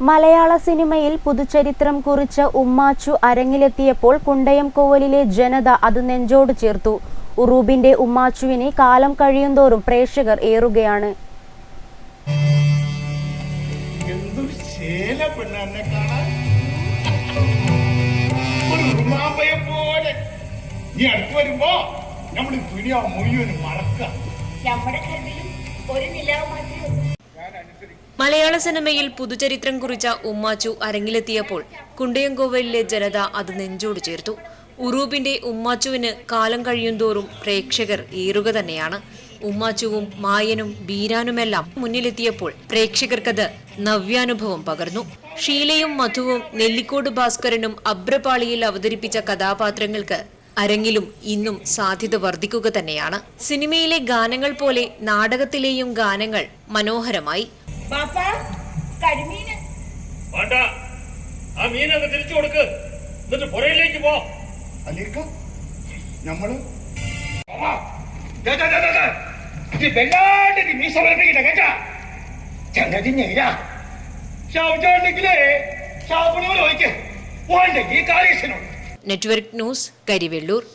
മലയാള സിനിമയിൽ പുതുചരിത്രം കുറിച്ച ഉമ്മാച്ചു അരങ്ങിലെത്തിയപ്പോൾ കുണ്ടയം കോവലിലെ ജനത അത് നെഞ്ചോട് ചേർത്തു. ഉറൂബിന്റെ ഉമ്മാച്ചുവിനെ കാലം കഴിയുന്തോറും പ്രേക്ഷകർ ഏറുകയാണ്. എന്തൊരു ശേല പെണ്ണെന്നെ കാണാൻ. ഒരു ഉറുമാമ്പയെ പോലെ. നീ അടുത്ത് വരുമ്പോ നമ്മൾ ദുനിയാ മുഴുവനും മറക്കുക. നമ്മുടെ കണ്ണിലും ഒരു നിലാവ് മാത്രമേ മലയാള സിനിമയിൽ പുതുചരിത്രം കുറിച്ച ഉമ്മാച്ചു അരങ്ങിലെത്തിയപ്പോൾ കുണ്ടയംകോവലിലെ ജനത അത് നെഞ്ചോട് ചേർത്തു. ഉറൂബിന്റെ ഉമ്മാച്ചുവിന് കാലം കഴിയുന്തോറും പ്രേക്ഷകർ ഏറുക തന്നെയാണ്. ഉമ്മാച്ചുവും മായനും ബീരാനുമെല്ലാം മുന്നിലെത്തിയപ്പോൾ പ്രേക്ഷകർക്കത് നവ്യാനുഭവം പകർന്നു. ഷീലയും മധുവും നെല്ലിക്കോട് ഭാസ്കരനും അബ്രപാളിയിൽ അവതരിപ്പിച്ച കഥാപാത്രങ്ങൾക്ക് അരങ്ങിലും ഇന്നും സാധ്യത വർദ്ധിക്കുക തന്നെയാണ്. സിനിമയിലെ ഗാനങ്ങൾ പോലെ നാടകത്തിലെയും ഗാനങ്ങൾ മനോഹരമായി. ബാപ്പ കരിമീന്. വേണ്ട. ആ മീനൊക്കെ തിരിച്ചു കൊടുക്ക്. എന്നിട്ട് പുറയിലേക്ക് പോ. അല്ലേക്ക നമ്മൾ കേട്ടാ? ചങ്ങതി നെറ്റ്വർക്ക് ന്യൂസ് കരിവെള്ളൂർ